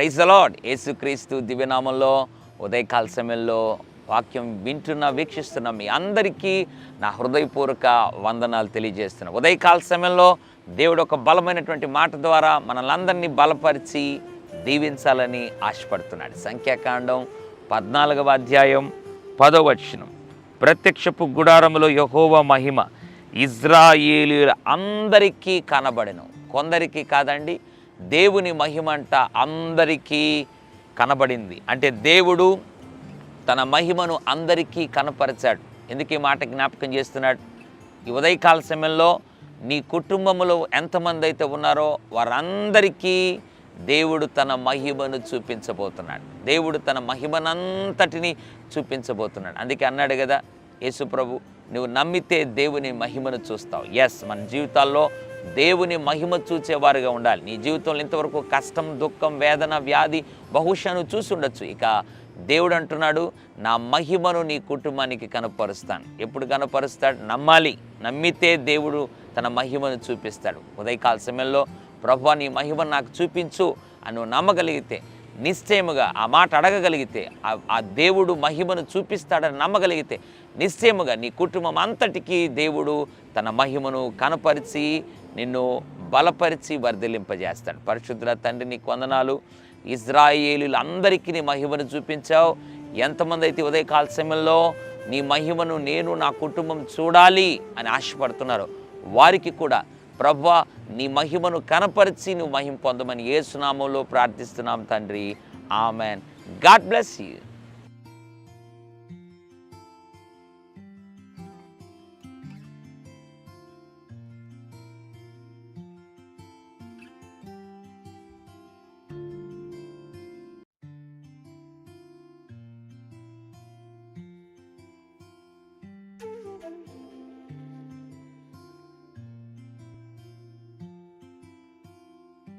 Praise అలాడ్ యేసుక్రీస్తు దివ్యనామంలో ఉదయకాల సమయంలో వాక్యం వింటున్న వీక్షిస్తున్న మీ అందరికీ నా హృదయపూర్వక వందనాలు తెలియజేస్తున్నాను. ఉదయకాల సమయంలో దేవుడు ఒక బలమైనటువంటి మాట ద్వారా మనలందరినీ బలపరిచి దీవించాలని ఆశపడుతున్నాడు. సంఖ్యాకాండం పద్నాలుగవ అధ్యాయం పదవచనం ప్రత్యక్షపు గుడారములో యహోవ మహిమ ఇజ్రాయేలీల అందరికీ కనబడను. కొందరికి కాదండి దేవుని మహిమ అంట అందరికీ కనబడింది. అంటే దేవుడు తన మహిమను అందరికీ కనపరిచాడు. ఎందుకు ఈ మాట జ్ఞాపకం చేస్తున్నాడు? ఈ ఉదయకాల సమయంలో నీ కుటుంబంలో ఎంతమంది అయితే ఉన్నారో వారందరికీ దేవుడు తన మహిమను చూపించబోతున్నాడు. దేవుడు తన మహిమనంతటిని చూపించబోతున్నాడు. అందుకే అన్నాడు కదా యేసుప్రభు నువ్వు నమ్మితే దేవుని మహిమను చూస్తావు. ఎస్ మన జీవితాల్లో దేవుని మహిమ చూచేవారుగా ఉండాలి. నీ జీవితంలో ఇంతవరకు కష్టం దుఃఖం వేదన వ్యాధి బహుశా నువ్వు చూసి ఉండొచ్చు. ఇక దేవుడు అంటున్నాడు నా మహిమను నీ కుటుంబానికి కనపరుస్తాను. ఎప్పుడు కనపరుస్తాడు? నమ్మాలి. నమ్మితే దేవుడు తన మహిమను చూపిస్తాడు. ఉదయకాల సమయంలో ప్రభు నీ మహిమను నాకు చూపించు అని నువ్వు నమ్మగలిగితే నిశ్చయముగా ఆ మాట అడగగలిగితే ఆ- ఆ దేవుడు మహిమను చూపిస్తాడని నమ్మగలిగితే నిశ్చయముగా నీ కుటుంబం అంతటికీ దేవుడు తన మహిమను కనపరిచి నిన్ను బలపరిచి వర్ధిలింపజేస్తాడు పరిశుద్ధుల తండ్రి నీ వందనాలు. ఇజ్రాయేలీలు అందరికీ నీ మహిమను చూపించావు. ఎంతమంది అయితే ఉదయకాల సమయంలో నీ మహిమను నేను నా కుటుంబం చూడాలి అని ఆశపడుతున్నారు వారికి కూడా ప్రభా నీ మహిమను కనపరిచి నువ్వు మహిమ పొందమని ఏసునామంలో ప్రార్థిస్తున్నాం తండ్రి. ఆమెన్. God bless you.